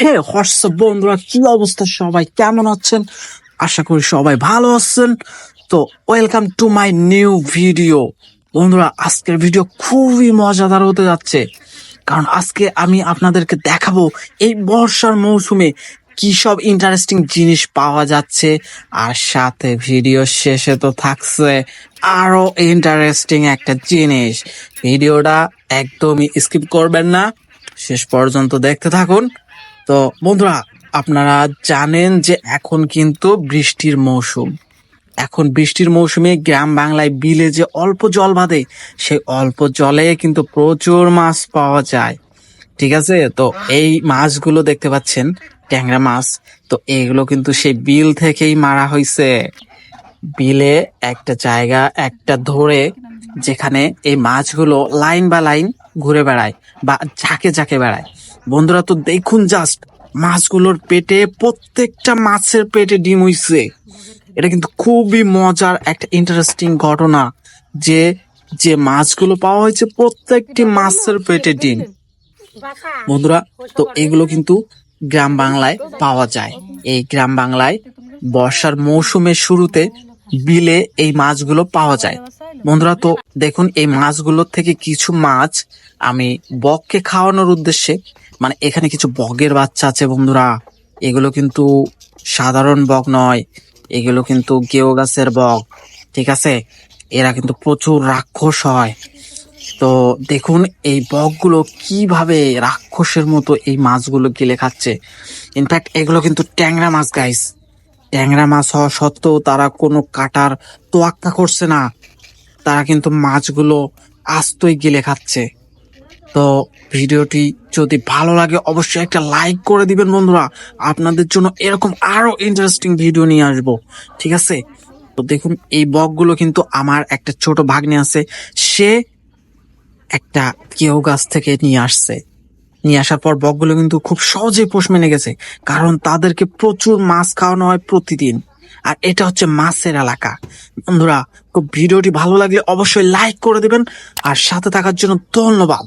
হে WhatsApp বন্ধুরা, কি অবস্থা সবাই? কেমন আছেন? আশা করি সবাই ভালো আছেন। তো welcome to my new video বন্ধুরা, আজকের ভিডিও খুবই মজাদার হতে যাচ্ছে। কারণ আজকে আমি আপনাদেরকে দেখাবো এই বর্ষার মৌসুমে কি সব ইন্টারেস্টিং জিনিস পাওয়া যাচ্ছে। আর সাথে ভিডিও শেষে তো থাকছে আরও ইন্টারেস্টিং একটা জিনিস। ভিডিওটা একদমই স্কিপ করবেন না। শেষ পর্যন্ত দেখতে থাকুন। তো বন্ধুরা, আপনারা জানেন যে এখন কিন্তু বৃষ্টির মৌসুম। এখন বৃষ্টির মৌসুমে গ্রাম বাংলায় বিলে যে অল্প জল বাঁধে, সেই অল্প জলে কিন্তু প্রচুর মাছ পাওয়া যায়। ঠিক আছে? তো এই মাছগুলো দেখতে পাচ্ছেন, ট্যাংরা মাছ। তো এগুলো কিন্তু সেই বিল থেকেই মারা হয়েছে বিলে একটা জায়গা, একটা ধরে, যেখানে এই মাছগুলো লাইন বা লাইন ঘুরে বেড়ায় বা ঝাঁকে ঝাঁকে বেড়ায়। বন্ধুরা, তো দেখুন জাস্ট মাছগুলোর পেটে প্রত্যেকটা মাছের পেটে ডিম হইছে। এটা কিন্তু খুবই মজার একটা ইন্টারেস্টিং ঘটনা যে যে মাছগুলো পাওয়া হয়েছে প্রত্যেকটি মাছের পেটে ডিম। বন্ধুরা, তো এগুলো কিন্তু গ্রাম বাংলায় পাওয়া যায়। এই গ্রাম বাংলায় বর্ষার মৌসুমের শুরুতে বিলে এই মাছগুলো পাওয়া যায়। বন্ধুরা, তো দেখুন, এই মাছগুলোর থেকে কিছু মাছ আমি বককে খাওয়ানোর উদ্দেশ্যে মানে এখানে কিছু বগের বাচ্চা আছে বন্ধুরা। এগুলো কিন্তু সাধারণ বক নয়, এগুলো কিন্তু গেও গাছের বক, ঠিক আছে? এরা কিন্তু প্রচুর রাক্ষস হয়। তো দেখুন, এই বকগুলো কীভাবে রাক্ষসের মতো এই মাছগুলো গিলে খাচ্ছে। ইনফ্যাক্ট এগুলো কিন্তু ট্যাংরা মাছ গাইস ট্যাংরা মাছ হওয়া সত্ত্বেও তারা কোনো কাটার তোয়াক্কা করছে না। তারা কিন্তু মাছগুলো আস্তই গিলে খাচ্ছে। তো ভিডিওটি যদি ভালো লাগে, অবশ্যই একটা লাইক করে দিবেন বন্ধুরা। আপনাদের জন্য এরকম আরও ইন্টারেস্টিং ভিডিও নিয়ে আসব। ঠিক আছে? তো দেখুন, এই বকগুলো কিন্তু আমার একটা ছোট ভাগ্নে আছে। সে একটা কেউ গাছ থেকে নিয়ে আসছে। নিয়ে আসার পর বকগুলো কিন্তু খুব সহজেই পোষ মেনে গেছে, কারণ তাদেরকে প্রচুর মাছ খাওয়ানো হয় প্রতিদিন। আর এটা হচ্ছে মাছের এলাকা। বন্ধুরা ভিডিওটি ভালো লাগলে অবশ্যই লাইক করে দেবেন, আর সাথে থাকার জন্য ধন্যবাদ।